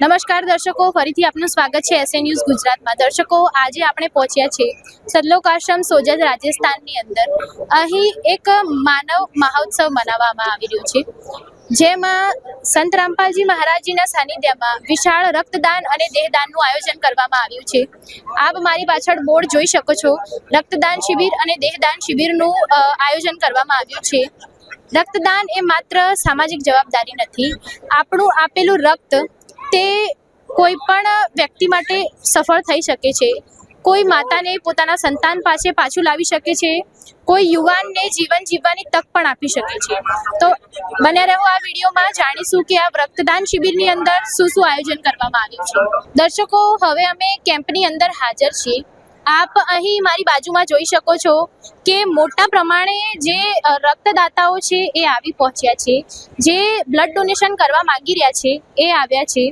નમસ્કાર દર્શકો, ફરીથી આપનું સ્વાગત છે એસએ ન્યૂઝ ગુજરાતમાં. દર્શકો, આજે આપણે પહોંચ્યા છે સદલોક આશ્રમ સોજત રાજસ્થાનની અંદર. અહીં એક માનવ મહોત્સવ મનાવવામાં આવી રહ્યો છે. જેમાં સંત રામપાલજી મહારાજજીના સાનિધ્યમાં વિશાળ રક્તદાન અને દેહદાનનું આયોજન કરવામાં આવ્યું છે. આપ મારી પાછળ બોર્ડ જોઈ શકો છો. રક્તદાન શિબિર અને દેહદાન શિબિરનું આયોજન કરવામાં આવ્યું છે. રક્તદાન એ માત્ર સામાજિક જવાબદારી નથી. આપણું આપેલું રક્ત તે કોઈ પણ વ્યક્તિ માટે સફળ થઈ શકે છે. કોઈ માતાને પોતાના સંતાન પાસે પાછું લાવી શકે છે. કોઈ યુવાનને જીવન જીવવાની તક પણ આપી શકે છે. તો બને રહો આ વિડીયોમાં. જાણીશું કે આ રક્તદાન શિબિરની અંદર શું શું આયોજન કરવામાં આવ્યું છે. દર્શકો, હવે અમે કેમ્પની અંદર હાજર છીએ. આપ અહીં મારી બાજુમાં જોઈ શકો છો કે મોટા પ્રમાણે જે રક્તદાતાઓ છે એ આવી પહોંચ્યા છે. જે બ્લડ ડોનેશન કરવા માંગી રહ્યા છે એ આવ્યા છે.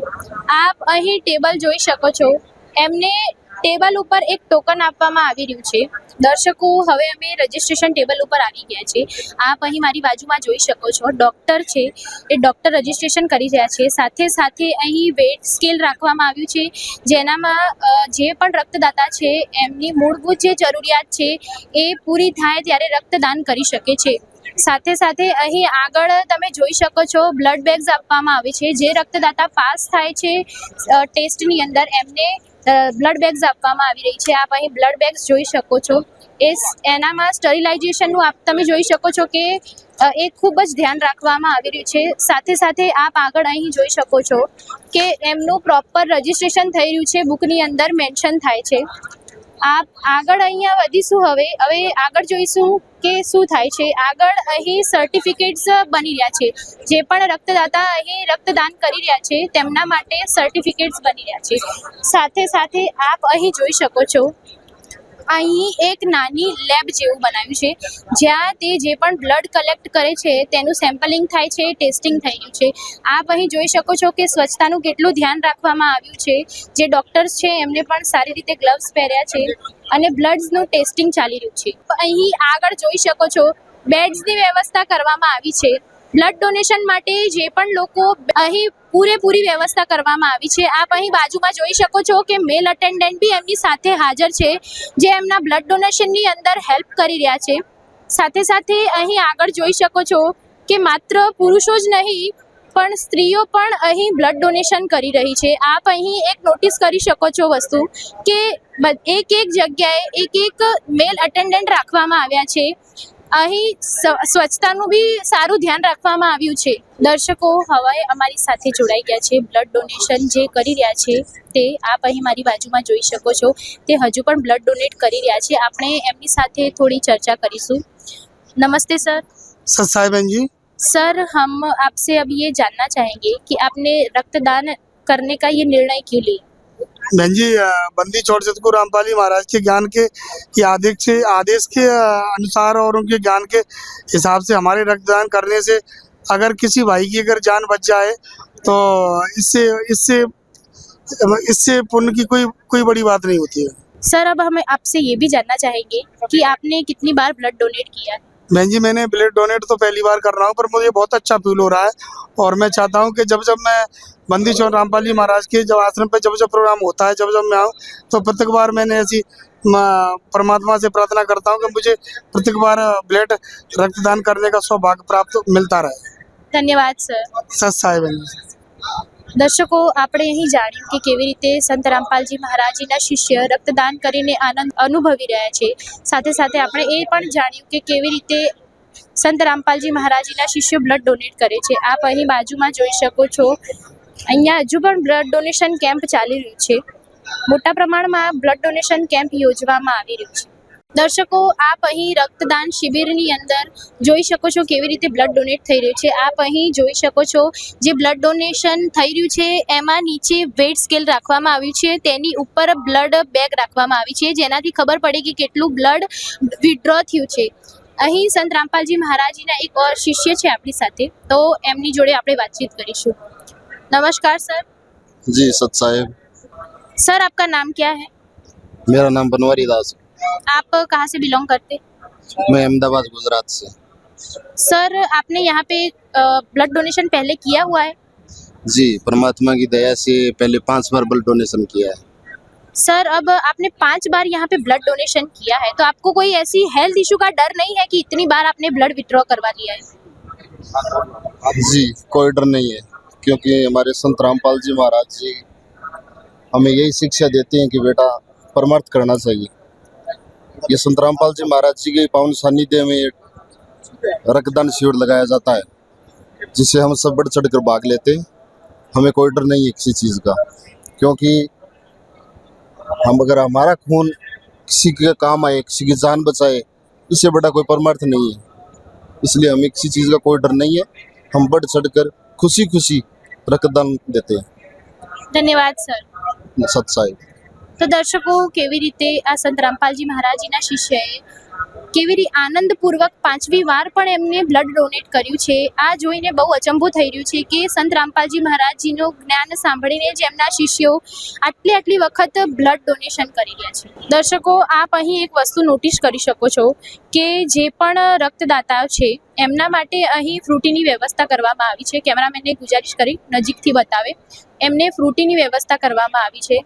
આપ અહીં ટેબલ જોઈ શકો છો. એમને ટેબલ ઉપર એક ટોકન આપવામાં આવી રહ્યું છે. દર્શકો, હવે અમે રજિસ્ટ્રેશન ટેબલ ઉપર આવી ગયા છે આપ અહીં મારી બાજુમાં જોઈ શકો છો. ડૉક્ટર છે. એ ડૉક્ટર રજિસ્ટ્રેશન કરી રહ્યા છે. સાથે સાથે અહીં વેટ સ્કેલ રાખવામાં આવ્યું છે. જેનામાં જે પણ રક્તદાતા છે, એમની મૂળભૂત જે જરૂરિયાત છે, એ પૂરી થાય ત્યારે રક્તદાન કરી શકે છે. સાથે સાથે અહીં આગળ તમે જોઈ શકો છો બ્લડ બેગ્સ આપવામાં આવે છે. જે રક્તદાતા પાસ થાય છે ટેસ્ટની અંદર એમને બ્લડ બેગ્સ આપવામાં આવી રહી છે. આપ અહીં બ્લડ બેગ્સ જોઈ શકો છો. એ એનામાં સ્ટરિલાઇઝેશનનું આપ, તમે જોઈ શકો છો કે એ ખૂબ જ ધ્યાન રાખવામાં આવી રહ્યું છે. સાથે સાથે આપ આગળ અહીં જોઈ શકો છો કે એમનું પ્રોપર રજિસ્ટ્રેશન થઈ રહ્યું છે. બુકની અંદર મેન્શન થાય છે. આપ આગળ અહીંયા વધીશું હવે. હવે આગળ જોઈશું કે શું થાય છે. આગળ અહીં સર્ટિફિકેટ્સ બની રહ્યા છે. જે પણ રક્તદાતા અહીં રક્તદાન કરી રહ્યા છે, તેમના માટે સર્ટિફિકેટ્સ બની રહ્યા છે. સાથે સાથે આપ અહીં જોઈ શકો છો. અહીં એક નાની લેબ જેવું બનાવ્યું છે, જ્યાં તે જે પણ બ્લડ કલેક્ટ કરે છે, તેનું સેમ્પલિંગ થાય છે, ટેસ્ટિંગ થઈ રહ્યું છે. આપ અહીં જોઈ શકો છો કે સ્વચ્છતાનું કેટલું ધ્યાન રાખવામાં આવ્યું છે. જે ડૉક્ટર્સ છે, એમને પણ સારી રીતે ગ્લવ્સ પહેર્યા છે અને બ્લડ્સનું ટેસ્ટિંગ ચાલી રહ્યું છે. અહીં આગળ જોઈ શકો છો, બેડ્સની વ્યવસ્થા કરવામાં આવી છે. બ્લડ ડોનેશન માટે જે પણ લોકો અહીં પૂરેપૂરી વ્યવસ્થા કરવામાં આવી છે, આપ અહીં બાજુમાં જોઈ શકો છો કે મેલ અટેન્ડન્ટ બી એમની સાથે હાજર છે, જે એમના બ્લડ ડોનેશનની અંદર હેલ્પ કરી રહ્યા છે. સાથે સાથે અહીં આગળ જોઈ શકો છો કે માત્ર પુરુષો જ નહીં, પણ સ્ત્રીઓ પણ અહીં બ્લડ ડોનેશન કરી રહી છે. આપ અહીં એક નોટિસ કરી શકો છો વસ્તુ કે એક એક જગ્યાએ એક એક મેલ અટેન્ડન્ટ રાખવામાં આવ્યા છે. અહીં સ્વ- સ્વચ્છતાનું બી સારું ધ્યાન રાખવામાં આવ્યું છે દર્શકો હવે અમારી સાથે જોડાઈ ગયા છે બ્લડ ડોનેશન જે કરી રહ્યા છે તે આપ અહીં મારી બાજુમાં જોઈ શકો છો તે હજુ પણ બ્લડ ડોનેટ કરી રહ્યા છે આપણે એમની સાથે થોડી ચર્ચા કરીશું नमस्ते सर सत्साई बहन जी सर हम आपसे अब ये जानना चाहेंगे कि आपने रक्तदान करने का ये निर्णय क्यों लिया बहन जी बंदी चौड़ सतगुरु रामपाली महाराज के ज्ञान के आदेश के आदेश के अनुसार और उनके ज्ञान के हिसाब से हमारे रक्तदान करने से अगर किसी भाई की अगर जान बच जाए तो इससे इससे इससे पुण्य की कोई कोई बड़ी बात नहीं होती है। सर, अब हमें आपसे ये भी जानना चाहेंगे कि आपने कितनी बार ब्लड डोनेट किया? है बहन जी मैंने ब्लड डोनेट तो पहली बार कर रहा हूँ पर मुझे बहुत अच्छा फील हो रहा है। और मैं चाहता हूँ कि जब जब मैं बंदी चौर रामपाली महाराज के जब आश्रम पर जब जब प्रोग्राम होता है जब जब मैं आऊँ तो प्रत्येक बार मैंने ऐसी परमात्मा से प्रार्थना करता हूँ कि मुझे प्रत्येक बार ब्लड रक्तदान करने का सौभाग्य प्राप्त मिलता रहे। धन्यवाद सर सत साहेब। દર્શકો, આપણે અહીં જાણ્યું કે કેવી રીતે સંત રામપાલજી મહારાજીના શિષ્ય રક્તદાન કરીને આનંદ અનુભવી રહ્યા છે. સાથે સાથે આપણે એ પણ જાણ્યું કે કેવી રીતે સંત રામપાલજી મહારાજીના શિષ્ય બ્લડ ડોનેટ કરે છે. આપ અહીં બાજુમાં જોઈ શકો છો. અહીંયા હજુ પણ બ્લડ ડોનેશન કેમ્પ ચાલી રહ્યું છે. મોટા પ્રમાણમાં બ્લડ ડોનેશન કેમ્પ યોજવામાં આવી રહ્યું છે. દર્શકો આપ અહીં રક્તદાન શિબિરની અંદર જોઈ શકો છો કેવી રીતે બ્લડ ડોનેટ થઈ રહ્યું છે આપ અહીં જોઈ શકો છો જે બ્લડ ડોનેશન થઈ રહ્યું છે એમાં નીચે વેટ સ્કેલ રાખવામાં આવ્યું છે તેની ઉપર બ્લડ બેગ રાખવામાં આવી છે જેનાથી ખબર પડે કે કેટલું બ્લડ વિડ્રો થયું છે અહીં સંત રામપાલજી મહારાજીના એક ઓર શિષ્ય છે આપણી સાથે તો એમની જોડે આપણે વાતચીત કરીશું नमस्कार सर जी सत साहेब सर आपका नाम क्या है मेरा नाम बनवारी दास है। आप कहाँ से बिलोंग करते? मैं अहमदाबाद गुजरात से। सर आपने यहाँ पे ब्लड डोनेशन पहले किया हुआ है? जी परमात्मा की दया से पहले पाँच बार ब्लड डोनेशन किया है। सर अब आपने पाँच बार यहाँ पे ब्लड डोनेशन किया है तो आपको कोई ऐसी हेल्थ इशू का डर नहीं है कि इतनी बार आपने ब्लड विड्रॉ करवा लिया है? जी कोई डर नहीं है क्योंकि हमारे संत रामपाल जी महाराज जी हमें यही शिक्षा देते हैं कि बेटा परमार्थ करना चाहिए। ये संतरामपाल जी महाराज जी के पावन सानिध्य में रक्तदान शिविर लगाया जाता है जिससे हम सब बढ़ चढ़ कर भाग लेते हैं। हमें कोई डर नहीं है किसी चीज़ का क्योंकि हम अगर हमारा खून किसी के काम आए किसी की जान बचाए इससे बड़ा कोई परमार्थ नहीं है। इसलिए हमें किसी चीज़ का कोई डर नहीं है। हम बढ़ चढ़ कर खुशी खुशी रक्तदान देते हैं। धन्यवाद सर। सत साहिब। તો દર્શકો, કેવી રીતે આ સંત રામપાલજી મહારાજીના શિષ્યએ કેવી રીતે આનંદપૂર્વક પાંચમી વાર પણ એમને બ્લડ ડોનેટ કર્યું છે? આ જોઈને બહુ અચંભો થઈ રહ્યું છે કે સંત રામપાલજી મહારાજજીનું જ્ઞાન સાંભળીને જ એમના શિષ્યો આટલી આટલી વખત બ્લડ ડોનેશન કરી રહ્યા છે. દર્શકો, આપ અહીં એક વસ્તુ નોટિસ કરી શકો છો કે જે પણ રક્તદાતાઓ છે એમના માટે અહીં ફ્રૂટીની વ્યવસ્થા કરવામાં આવી છે. કેમેરામેનને ગુજારિશ કરી નજીકથી બતાવે. એમને ફ્રૂટીની વ્યવસ્થા કરવામાં આવી છે.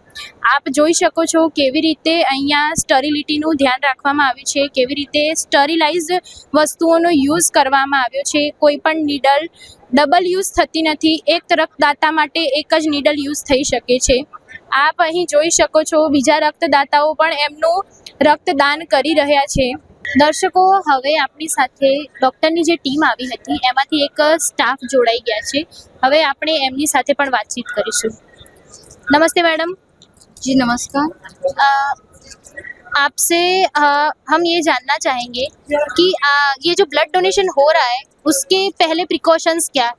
આપ જોઈ શકો છો કેવી રીતે અહીંયા સ્ટરિલિટીનું ધ્યાન રાખવામાં આવ્યું છે. કેવી રીતે સ્ટરિલાઇઝ વસ્તુઓનો યુઝ કરવામાં આવ્યો છે. કોઈ પણ નીડલ ડબલ યુઝ થતી નથી. એક રક્તદાતા માટે એક જ નીડલ યુઝ થઈ શકે છે. આપ અહીં જોઈ શકો છો બીજા રક્તદાતાઓ પણ એમનું રક્તદાન કરી રહ્યા છે. દર્શકો હવે આપણી સાથે ડૉક્ટરની જે ટીમ આવી હતી એમાંથી એક સ્ટાફ જોડાઈ ગયા છે હવે આપણે એમની સાથે પણ વાતચીત કરીશું नमस्ते मैडम जी नमस्कार अ, आपसे अ, हम ये जानना चाहेंगे कि अ, ये जो ब्लड डोनेशन हो रहा है उसके पहले प्रिकॉशंस क्या है?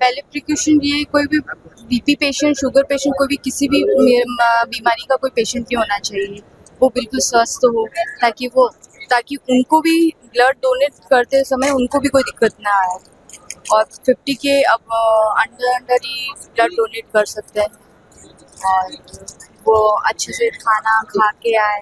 पहले प्रिकॉशन ये कोई भी बीपी पेशेंट शुगर पेशेंट कोई भी किसी भी मे- म- बीमारी का कोई पेशेंट नहीं होना चाहिए वो बिल्कुल स्वस्थ हो ताकि वो ताकि उनको भी ब्लड डोनेट करते समय उनको भी कोई दिक्कत ना आए। और फिफ्टी के अब अंडर अंडर ही ब्लड डोनेट कर सकते हैं। और वो अच्छे से खाना खा के आए।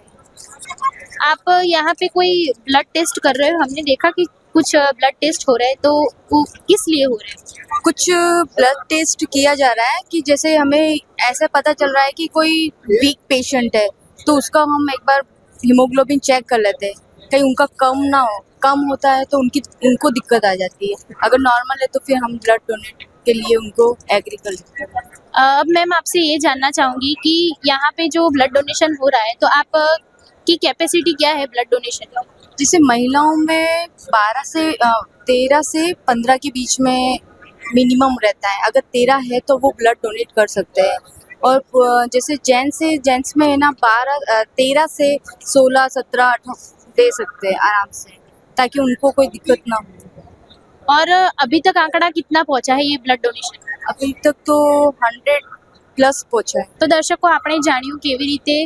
आप यहाँ पे कोई ब्लड टेस्ट कर रहे हो? हमने देखा कि कुछ ब्लड टेस्ट हो रहे हैं तो वो किस लिए हो रहे हैं? कुछ ब्लड टेस्ट किया जा रहा है कि जैसे हमें ऐसा पता चल रहा है कि कोई वीक पेशेंट है तो उसका हम एक बार हीमोग्लोबिन चेक कर लेते हैं। कहीं उनका कम ना हो कम होता है तो उनकी उनको दिक्कत आ जाती है। अगर नॉर्मल है तो फिर हम ब्लड डोनेट के लिए उनको एग्री कर हैं। अब मैम आपसे ये जानना चाहूँगी कि यहाँ पे जो ब्लड डोनेशन हो रहा है तो आप की कैपेसिटी क्या है ब्लड डोनेशन की? जैसे महिलाओं में बारह से तेरह से पंद्रह के बीच में मिनिमम रहता है। अगर तेरह है तो वो ब्लड डोनेट कर सकते हैं। और जैसे जेंट्स से जेंट्स में है ना बारह तेरह से सोलह सत्रह दे सकते हैं आराम से ताकि उनको कोई दिक्कत ना हो और अ, अभी तक आंकड़ा कितना पहुंचा है ये ब्लड डोनेशन अभी तक तो हंड्रेड પ્લસ પહોંચે તો દર્શકો આપણે જાણ્યું કેવી રીતે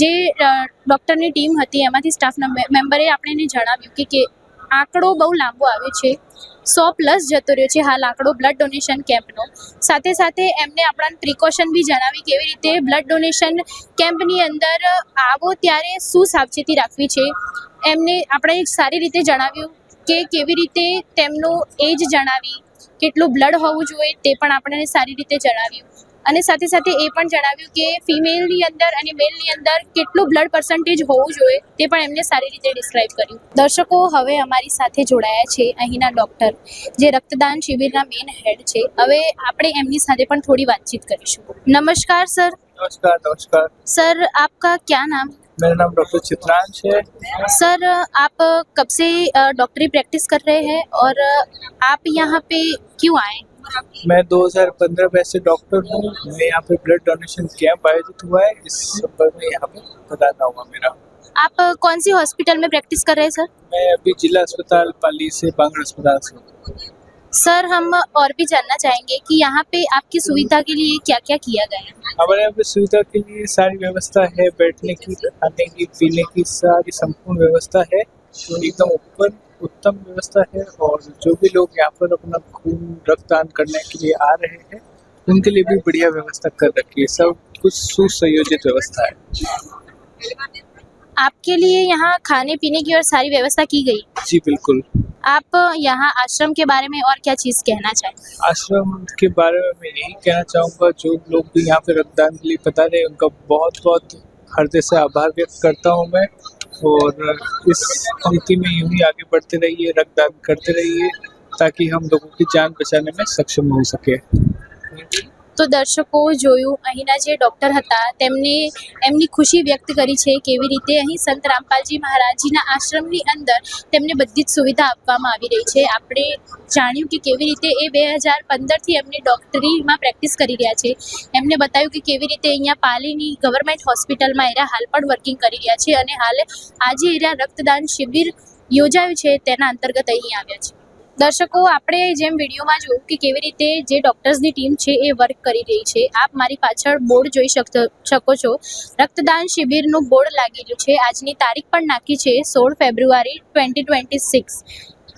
જે અ, ડૉક્ટરની ટીમ હતી એમાંથી સ્ટાફના મે- મેમ્બરે આપણને જણાવ્યું કે કે આંકડો બહુ લાંબો આવ્યો છે. સો પ્લસ જતો રહ્યો છે હાલ આંકડો બ્લડ ડોનેશન કેમ્પનો સાથે સાથે એમને આપણા પ્રિકોશન બી જણાવી કેવી રીતે બ્લડ ડોનેશન કેમ્પની અંદર આવો ત્યારે શું સાવચેતી રાખવી છે. એમને આપણે સારી રીતે જણાવ્યું કે કેવી રીતે તેમનું એજ જણાવી, કેટલું બ્લડ હોવું જોઈએ તે પણ આપણને સારી રીતે જણાવ્યું. અને સાથે સાથે એ પણ જણાવ્યું કે ફિમેલની અંદર અને મેલની અંદર કેટલું બ્લડ પર્સન્ટેજ હોવું જોઈએ તે પણ એમને સારી રીતે ડિસ્ક્રાઇબ કર્યું દર્શકો હવે અમારી સાથે જોડાયા છે અહીંના ડૉક્ટર જે રક્તદાન શિબિરના મેઇન હેડ છે હવે આપણે એમની સાથે પણ થોડી વાતચીત કરીશું નમસ્કાર સર नमस्कार नमस्कार सर आपका क्या नाम मेरा नाम डॉक्टर चित्रांश है सर आप कब से अ, डॉक्टरी प्रैक्टिस कर रहे हैं और आप यहाँ पे क्यों आए मैं 2015 में से डॉक्टर हूँ। मैं यहाँ पे ब्लड डोनेशन कैंप आयोजित हुआ है। इस संपर्क में यहाँ पे बताना हुआ मेरा। आप कौन सी हॉस्पिटल में प्रैक्टिस कर रहे हैं सर मैं अभी जिला अस्पताल पाली से बांगड़ अस्पताल से हूँ। सर हम और भी जानना चाहेंगे कि यहाँ पे आपकी सुविधा के लिए क्या क्या किया गया है? हमारे यहाँ पे सुविधा के लिए सारी व्यवस्था है। बैठने की खाने की पीने की सारी संपूर्ण व्यवस्था है। एकदम ऊपर उत्तम व्यवस्था है और जो भी लोग यहाँ पर अपना खून रक्तदान करने के लिए आ रहे हैं उनके लिए भी बढ़िया व्यवस्था कर रखी है। सब कुछ सुसंयोजित व्यवस्था है। आपके लिए यहाँ खाने पीने की और सारी व्यवस्था की गई? जी बिल्कुल। आप यहाँ आश्रम के बारे में और क्या चीज़ कहना चाहें आश्रम के बारे में मैं यही कहना चाहूँगा जो लोग भी यहाँ पे रक्तदान के लिए बता रहे हैं उनका बहुत बहुत हृदय से आभार व्यक्त करता हूँ मैं। और इस पंक्ति में यूं ही आगे बढ़ते रहिए रक्तदान करते रहिए ताकि हम लोगों की जान बचाने में सक्षम हो सके તો દર્શકો જોયું, અહીંના જે ડૉક્ટર હતા, તેમને, એમની ખુશી વ્યક્ત કરી છે કેવી રીતે અહીં સંત રામપાલજી મહારાજજીના આશ્રમની અંદર તેમને બધી જ સુવિધા આપવામાં આવી રહી છે. આપણે જાણ્યું કે કેવી રીતે એ બે હજાર પંદરથી એમની ડૉક્ટરીમાં પ્રેક્ટિસ કરી રહ્યા છે. એમને બતાવ્યું કે કેવી રીતે અહીંયા પાલીની ગવર્મેન્ટ હોસ્પિટલમાં એરા હાલ પણ વર્કિંગ કરી રહ્યા છે અને હાલ આજે એરા રક્તદાન શિબિર યોજાયું છે તેના અંતર્ગત અહીં આવ્યા છે. દર્શકો, આપણે જેમ વિડીયોમાં જોયું કે કેવી રીતે જે ડૉક્ટર્સની ટીમ છે એ વર્ક કરી રહી છે, આપ મારી પાછળ બોર્ડ જોઈ શકો છો. રક્તદાન શિબિરનું બોર્ડ લાગેલું છે. આજની તારીખ પણ નાખી છે, સોળ ફેબ્રુઆરી ટ્વેન્ટી ટ્વેન્ટી સિક્સ.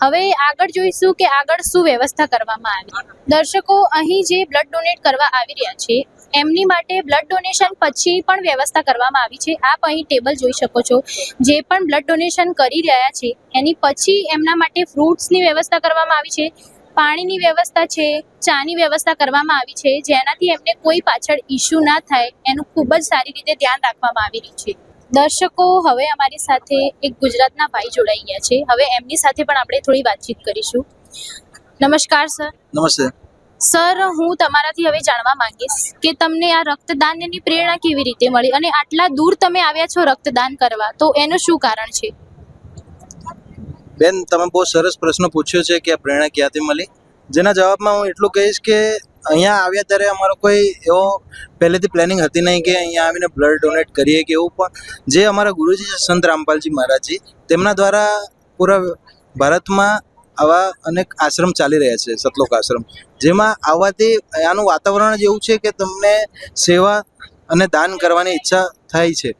હવે આગળ જોઈશું કે આગળ શું વ્યવસ્થા કરવામાં આવી. દર્શકો, અહીં જે બ્લડ ડોનેટ કરવા આવી રહ્યા છે એમની માટે બ્લડ ડોનેશન પછી પણ વ્યવસ્થા કરવામાં આવી છે. આપ અહીં ટેબલ જોઈ શકો છો. જે પણ બ્લડ ડોનેશન કરી રહ્યા છે, એની પછી એમના માટે ફ્રૂટ્સની વ્યવસ્થા કરવામાં આવી છે, પાણીની વ્યવસ્થા છે, ચાની વ્યવસ્થા કરવામાં આવી છે, જેનાથી એમને કોઈ પાછળ ઇસ્યુ ના થાય, એનું ખૂબ જ સારી રીતે ધ્યાન રાખવામાં આવી રહ્યું છે. દર્શકો, હવે અમારી સાથે એક ગુજરાતના ભાઈ જોડાઈ ગયા છે. હવે એમની સાથે પણ આપણે થોડી વાતચીત કરીશું. નમસ્કાર સર નમસ્તે. સર, હું તમારાથી હવે જાણવા માંગીશ કે તમને આ રક્તદાનની પ્રેરણા કેવી રીતે મળી અને આટલા દૂર તમે આવ્યા છો રક્તદાન કરવા, તો એનું શું કારણ છે? બેન, તમે બહુ સરસ પ્રશ્ન પૂછ્યો છે કે આ પ્રેરણા ક્યાંથી મળી? જેના જવાબમાં હું એટલું કહીશ કે અહીંયા આવ્યા ત્યારે અમારો કોઈ એવો પહેલેથી પ્લાનિંગ હતી નહીં કે અહીંયા આવીને બ્લડ ડોનેટ કરીએ કે એવું, પણ જે અમારા ગુરુજી છે સંત રામપાલજી મહારાજજી, તેમના દ્વારા પૂરા ભારતમાં આવા અનેક આશ્રમ ચાલી રહ્યા છે, સતલોક આશ્રમ. જેમાં આવવાથી અહીંયાનું વાતાવરણ જ એવું છે કે તમને સેવા અને દાન કરવાની ઈચ્છા થાય છે.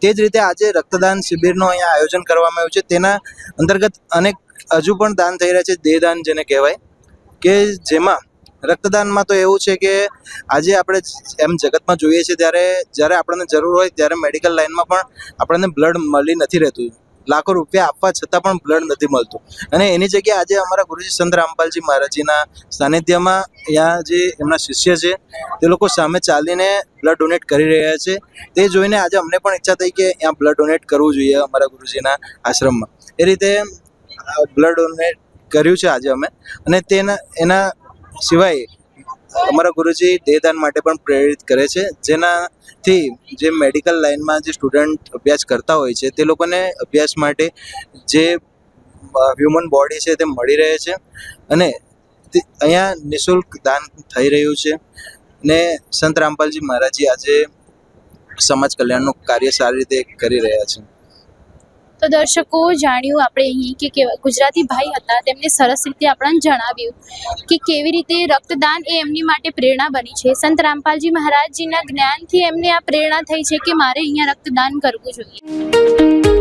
તે જ રીતે આજે રક્તદાન શિબિરનું અહીંયા આયોજન કરવામાં આવ્યું છે. તેના અંતર્ગત અનેક હજુ પણ દાન થઈ રહ્યા છે. દેહદાન જેને કહેવાય. કે જેમાં રક્તદાનમાં તો એવું છે કે આજે આપણે એમ જગતમાં જોઈએ છીએ ત્યારે જ્યારે આપણને જરૂર હોય ત્યારે મેડિકલ લાઇનમાં પણ આપણને બ્લડ મળી નથી રહેતું. લાખો રૂપિયા આપવા છતાં પણ બ્લડ નથી મળતું. અને એની જગ્યાએ આજે અમારા ગુરુજી સંત રામપાલજી મહારાજીના સાનિધ્યમાં અહીંયા જે એમના શિષ્ય છે, તે લોકો સામે ચાલીને બ્લડ ડોનેટ કરી રહ્યા છે. તે જોઈને આજે અમને પણ ઈચ્છા થઈ કે ત્યાં બ્લડ ડોનેટ કરવું જોઈએ અમારા ગુરુજીના આશ્રમમાં. એ રીતે બ્લડ ડોનેટ કર્યું છે આજે અમે. અને તેના, એના સિવાય અમારા ગુરુજી દેહદાન માટે પણ પ્રેરિત કરે છે. જેનાથી જે મેડિકલ લાઇનમાં જે સ્ટુડન્ટ અભ્યાસ કરતા હોય છે, તે લોકોને અભ્યાસ માટે જે હ્યુમન બોડી છે તે મળી રહે છે અને અહીંયા નિઃશુલ્ક દાન થઈ રહ્યું છે. ને સંત રામપાલજી મહારાજી આજે સમાજ કલ્યાણનું કાર્ય સારી રીતે કરી રહ્યા છે. તો દર્શકો જાણ્યું આપણે અહીં કે ગુજરાતી ભાઈ હતા તેમણે સરસ રીતે આપણને જણાવ્યું કે કેવી રીતે રક્તદાન એ એમની માટે પ્રેરણા બની છે. સંત રામપાલજી મહારાજજીના જ્ઞાનથી એમને આ પ્રેરણા થઈ છે કે મારે અહીંયા રક્તદાન કરવું જોઈએ.